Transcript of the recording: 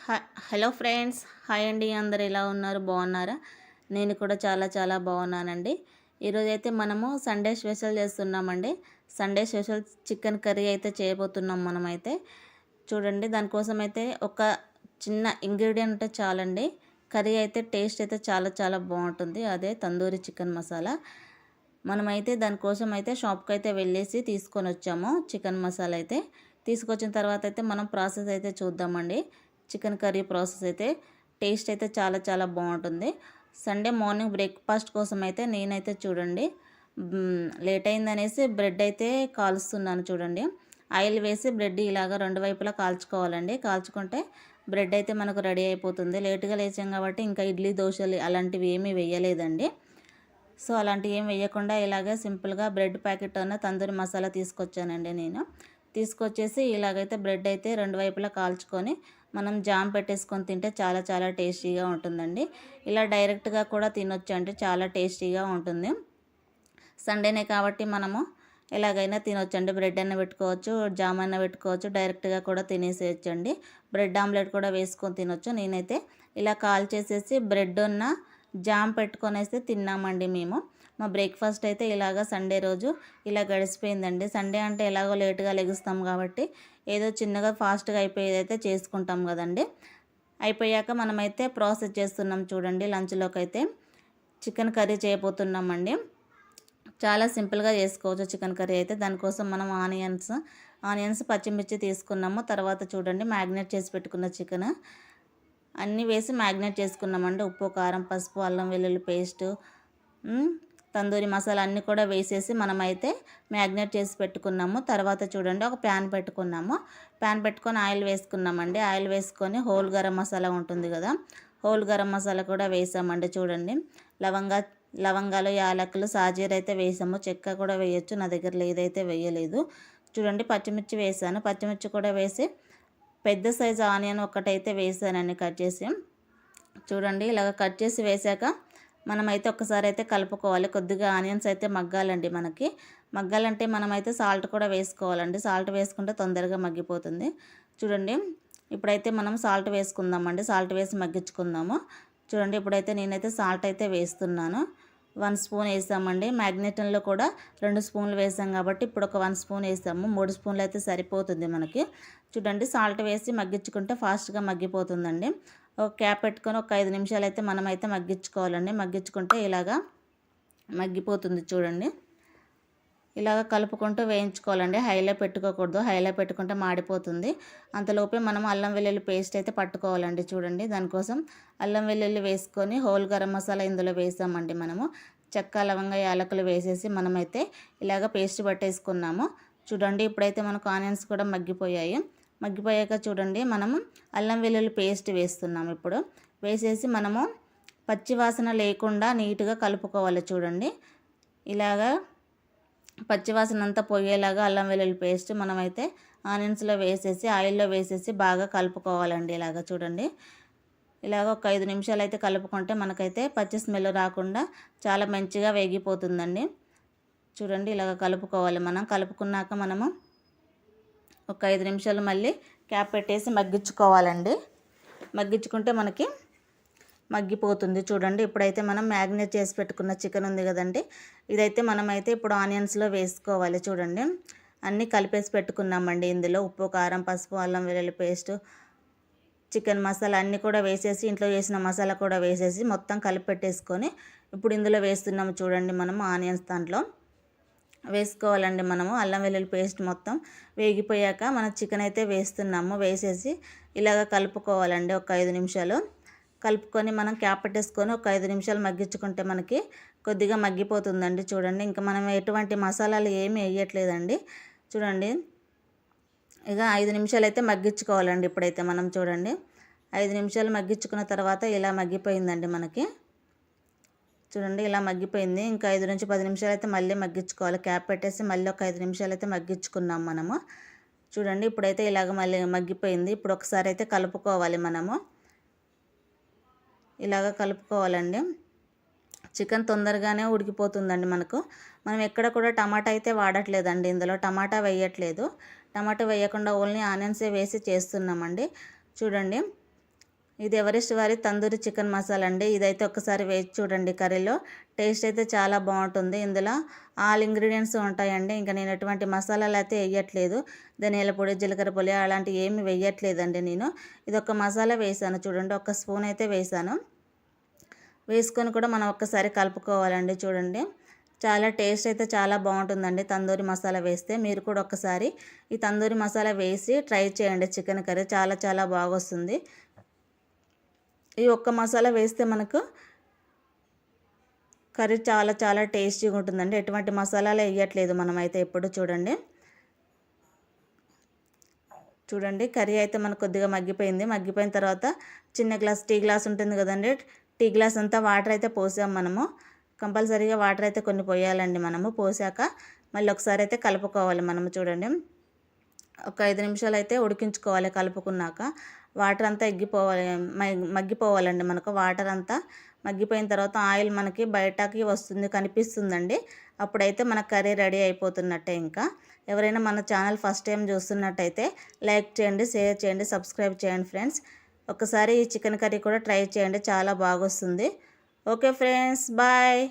హ- hello friends. Hi అండి. అందరు ఎలా ఉన్నారు? బాగున్నారా? నేను కూడా చాలా చాలా బాగున్నానండి. ఈరోజు అయితే మనము సండే స్పెషల్ చేస్తున్నామండి. సండే స్పెషల్ చికెన్ కర్రీ అయితే చేయబోతున్నాం మనమైతే. చూడండి దానికోసం అయితే ఒక చిన్న ఇంగ్రీడియంట్ చాలండి. కర్రీ అయితే టేస్ట్ అయితే చాలా చాలా బాగుంటుంది. అదే తందూరి చికెన్ మసాలా. మనమైతే దానికోసం అయితే షాప్కి అయితే వెళ్ళేసి తీసుకొని వచ్చాము చికెన్ మసాలా అయితే తీసుకొచ్చిన తర్వాత అయితే మనం ప్రాసెస్ అయితే చూద్దామండి. చికెన్ కర్రీ ప్రాసెస్ అయితే టేస్ట్ అయితే చాలా చాలా బాగుంటుంది. సండే మార్నింగ్ బ్రేక్ఫాస్ట్ కోసం అయితే నేనైతే చూడండి లేట్ అయిందనేసి బ్రెడ్ అయితే కాలుస్తున్నాను చూడండి. ఆయిల్ వేసి బ్రెడ్ ఇలాగ రెండు వైపులా కాల్చుకోవాలండి. కాల్చుకుంటే బ్రెడ్ అయితే మనకు రెడీ అయిపోతుంది. లేటుగా లేచాం కాబట్టి ఇంకా ఇడ్లీ దోశలు అలాంటివి ఏమీ వేయలేదండి. సో అలాంటివి ఏం వేయకుండా ఇలాగే సింపుల్గా బ్రెడ్ ప్యాకెట్ అన్న తందూరి మసాలా తీసుకొచ్చానండి నేను. తీసుకొచ్చేసి ఇలాగైతే బ్రెడ్ అయితే రెండు వైపులా కాల్చుకొని మనం జామ్ పెట్టేసుకొని తింటే చాలా చాలా టేస్టీగా ఉంటుందండి. ఇలా డైరెక్ట్గా కూడా తినొచ్చు అంటే చాలా టేస్టీగా ఉంటుంది. సండేనే కాబట్టి మనము ఎలాగైనా తినొచ్చండి. బ్రెడ్ అన్న పెట్టుకోవచ్చు జామ్ అన్న పెట్టుకోవచ్చు డైరెక్ట్గా కూడా తినేసేయచ్చండి. బ్రెడ్ ఆమ్లెట్ కూడా వేసుకొని తినొచ్చు. నేనైతే ఇలా కాల్ చేసేసి బ్రెడ్ ఉన్న జామ్ పెట్టుకొనేసి తిన్నామండి మేము. మా బ్రేక్ఫాస్ట్ అయితే ఇలాగ సండే రోజు ఇలా గడిచిపోయిందండి. సండే అంటే ఎలాగో లేటుగా లెగుస్తాం కాబట్టి ఏదో చిన్నగా ఫాస్ట్గా అయిపోయేది అయితే చేసుకుంటాం కదండి. అయిపోయాక మనమైతే ప్రాసెస్ చేస్తున్నాం చూడండి లంచ్లోకి అయితే. చికెన్ కర్రీ చేయబోతున్నామండి. చాలా సింపుల్గా చేసుకోవచ్చు చికెన్ కర్రీ అయితే. దానికోసం మనం ఆనియన్స్ ఆనియన్స్ పచ్చిమిర్చి తీసుకున్నాము. తర్వాత చూడండి మ్యాగ్నేట్ చేసి పెట్టుకున్న చికెన్ అన్నీ వేసి మ్యాగ్నేట్ చేసుకున్నామండి. ఉప్పు కారం పసుపు అల్లం వెల్లుల్లి పేస్ట్. తందూరి మసాలా అన్నీ కూడా వేసేసి మనమైతే మ్యాగ్నేట్ చేసి పెట్టుకున్నాము. తర్వాత చూడండి ఒక ప్యాన్ పెట్టుకున్నాము. ప్యాన్ పెట్టుకొని ఆయిల్ వేసుకున్నామండి. ఆయిల్ వేసుకొని హోల్ గరం మసాలా ఉంటుంది కదా హోల్ గరం మసాలా కూడా వేసామండి చూడండి. లవంగా లవంగాలు యాలకులు సాజీర అయితే వేసాము. చెక్క కూడా వేయొచ్చు నా దగ్గర లేదైతే వేయలేదు. చూడండి పచ్చిమిర్చి వేసాను. పచ్చిమిర్చి కూడా వేసి పెద్ద సైజు ఆనియన్ ఒకటైతే వేసానండి కట్ చేసి. చూడండి ఇలాగ కట్ చేసి వేసాక మనమైతే ఒక్కసారి అయితే కలుపుకోవాలి. కొద్దిగా ఆనియన్స్ అయితే మగ్గాలండి మనకి. మగ్గాలంటే మనమైతే సాల్ట్ కూడా వేసుకోవాలండి. సాల్ట్ వేసుకుంటే తొందరగా మగ్గిపోతుంది. చూడండి ఇప్పుడైతే మనం సాల్ట్ వేసుకుందామండి. సాల్ట్ వేసి మగ్గించుకుందాము. చూడండి ఇప్పుడైతే నేనైతే సాల్ట్ అయితే వేస్తున్నాను. వన్ స్పూన్ వేసామండి. మ్యాగ్నెటన్లో కూడా రెండు స్పూన్లు వేసాం కాబట్టి ఇప్పుడు ఒక వన్ స్పూన్ వేసాము. మూడు స్పూన్లు అయితే సరిపోతుంది మనకి. చూడండి సాల్ట్ వేసి మగ్గించుకుంటే ఫాస్ట్గా మగ్గిపోతుందండి. ఒక క్యాప్ పెట్టుకొని ఒక ఐదు నిమిషాలు అయితే మనమైతే మగ్గించుకోవాలండి. మగ్గించుకుంటే ఇలాగా మగ్గిపోతుంది చూడండి. ఇలాగ కలుపుకుంటూ వేయించుకోవాలండి. హైలో పెట్టుకోకూడదు. హైలో పెట్టుకుంటే మాడిపోతుంది. అంతలోపే మనం అల్లం వెల్లుల్లి పేస్ట్ అయితే పట్టుకోవాలండి చూడండి. దానికోసం అల్లం వెల్లుల్లి వేసుకొని హోల్ గరం మసాలా ఇందులో వేసామండి మనము. చెక్క లవంగ యాలకులు వేసేసి మనమైతే ఇలాగ పేస్ట్ పట్టేసుకున్నాము. చూడండి ఇప్పుడైతే మనకు ఆనియన్స్ కూడా మగ్గిపోయాయి. మగ్గిపోయాక చూడండి మనము అల్లం వెల్లుల్లి పేస్ట్ వేస్తున్నాం ఇప్పుడు. వేసేసి మనము పచ్చివాసన లేకుండా నీట్గా కలుపుకోవాలి చూడండి. ఇలాగా పచ్చివాసన అంతా పోయేలాగా అల్లం వెల్లుల్లి పేస్ట్ మనమైతే ఆనియన్స్లో వేసేసి ఆయిల్లో వేసేసి బాగా కలుపుకోవాలండి ఇలాగ చూడండి. ఇలాగ ఒక ఐదు నిమిషాలు అయితే కలుపుకుంటే మనకైతే పచ్చి స్మెల్ రాకుండా చాలా మంచిగా వేగిపోతుందండి. చూడండి ఇలాగ కలుపుకోవాలి మనం. కలుపుకున్నాక మనము ఒక ఐదు నిమిషాలు మళ్ళీ క్యాప్ పెట్టేసి మగ్గించుకోవాలండి. మగ్గించుకుంటే మనకి మగ్గిపోతుంది. చూడండి ఇప్పుడైతే మనం మ్యాగ్నేట్ చేసి పెట్టుకున్న చికెన్ ఉంది కదండి. ఇదైతే మనమైతే ఇప్పుడు ఆనియన్స్లో వేసుకోవాలి చూడండి. అన్నీ కలిపేసి పెట్టుకున్నామండి. ఇందులో ఉప్పు కారం పసుపు అల్లం వెల్లుల్లి పేస్ట్ చికెన్ మసాలా అన్నీ కూడా వేసేసి ఇంట్లో చేసిన మసాలా కూడా వేసేసి మొత్తం కలిపి పెట్టేసుకొని ఇప్పుడు ఇందులో వేస్తున్నాము చూడండి మనం ఆనియన్స్ దాంట్లో. వేసుకోవాలండి మనము. అల్లం వెల్లుల్లి పేస్ట్ మొత్తం వేగిపోయాక మన చికెన్ అయితే వేస్తున్నాము. వేసేసి ఇలాగ కలుపుకోవాలండి ఒక ఐదు నిమిషాలు. కలుపుకొని మనం క్యాప్ పెట్టేసుకొని ఒక ఐదు నిమిషాలు మగ్గించుకుంటే మనకి కొద్దిగా మగ్గిపోతుందండి. చూడండి ఇంకా మనం ఎటువంటి మసాలాలు ఏమీ వేయట్లేదండి. చూడండి ఇక ఐదు నిమిషాలు అయితే మగ్గించుకోవాలండి ఇప్పుడైతే మనం చూడండి. ఐదు నిమిషాలు మగ్గించుకున్న తర్వాత ఇలా మగ్గిపోయిందండి మనకి. చూడండి ఇలా మగ్గిపోయింది. ఇంకా ఐదు నుంచి పది నిమిషాలు అయితే మళ్ళీ మగ్గించుకోవాలి. క్యాప్ పెట్టేసి మళ్ళీ ఒక ఐదు నిమిషాలు అయితే మగ్గించుకున్నాం మనము. చూడండి ఇప్పుడైతే ఇలాగ మళ్ళీ మగ్గిపోయింది. ఇప్పుడు ఒకసారి అయితే కలుపుకోవాలి మనము. ఇలాగ కలుపుకోవాలండి. చికెన్ తొందరగానే ఉడికిపోతుందండి మనకు. మనం ఎక్కడ కూడా టమాటా అయితే వాడట్లేదండి. ఇందులో టమాటా వేయట్లేదు. టమాటా వేయకుండా ఓన్లీ ఆనియన్సే వేసి చేస్తున్నామండి. చూడండి ఇది ఎవరెస్ట్ వారి తందూరి చికెన్ మసాలా అండి ఇదైతే ఒక్కసారి వేసి చూడండి కర్రీలో. టేస్ట్ అయితే చాలా బాగుంటుంది. ఇందులో ఆల్ ఇంగ్రీడియంట్స్ ఉంటాయండి. ఇంకా నేను ఎటువంటి మసాలాలు అయితే వేయట్లేదు. ధనియాల పొడి జీలకర్ర పొడి అలాంటివి ఏమి వేయట్లేదండి నేను. ఇది ఒక మసాలా వేసాను చూడండి. ఒక స్పూన్ అయితే వేసాను. వేసుకొని కూడా మనం ఒక్కసారి కలుపుకోవాలండి చూడండి. చాలా టేస్ట్ అయితే చాలా బాగుంటుందండి తందూరి మసాలా వేస్తే. మీరు కూడా ఒకసారి ఈ తందూరి మసాలా వేసి ట్రై చేయండి. చికెన్ కర్రీ చాలా చాలా బాగొస్తుంది. ఈ ఒక్క మసాలా వేస్తే మనకు కర్రీ చాలా చాలా టేస్టీగా ఉంటుందండి. ఎటువంటి మసాలాలు వేయట్లేదు మనమైతే ఎప్పుడు చూడండి. చూడండి కర్రీ అయితే మనకు కొద్దిగా మగ్గిపోయింది. మగ్గిపోయిన తర్వాత చిన్న గ్లాస్ టీ గ్లాస్ ఉంటుంది కదండి. టీ గ్లాస్ అంతా వాటర్ అయితే పోసాం మనము. కంపల్సరీగా వాటర్ అయితే కొన్ని పోయాలండి మనము. పోసాక మళ్ళీ ఒకసారి అయితే కలుపుకోవాలి మనము చూడండి. ఒక ఐదు నిమిషాలు అయితే ఉడికించుకోవాలి కలుపుకున్నాక. వాటర్ అంతా ఎగ్గిపోవాలి మగ్గిపోవాలండి మనకు. వాటర్ అంతా మగ్గిపోయిన తర్వాత ఆయిల్ మనకి బయటకి వస్తుంది కనిపిస్తుందండి. అప్పుడైతే మన కర్రీ రెడీ అయిపోతున్నట్టే ఇంకా. ఎవరైనా మన ఛానల్ ఫస్ట్ టైం చూస్తున్నట్టయితే లైక్ చేయండి షేర్ చేయండి సబ్స్క్రైబ్ చేయండి ఫ్రెండ్స్. ఒకసారి ఈ చికెన్ కర్రీ కూడా ట్రై చేయండి చాలా బాగొస్తుంది. Okay friends bye.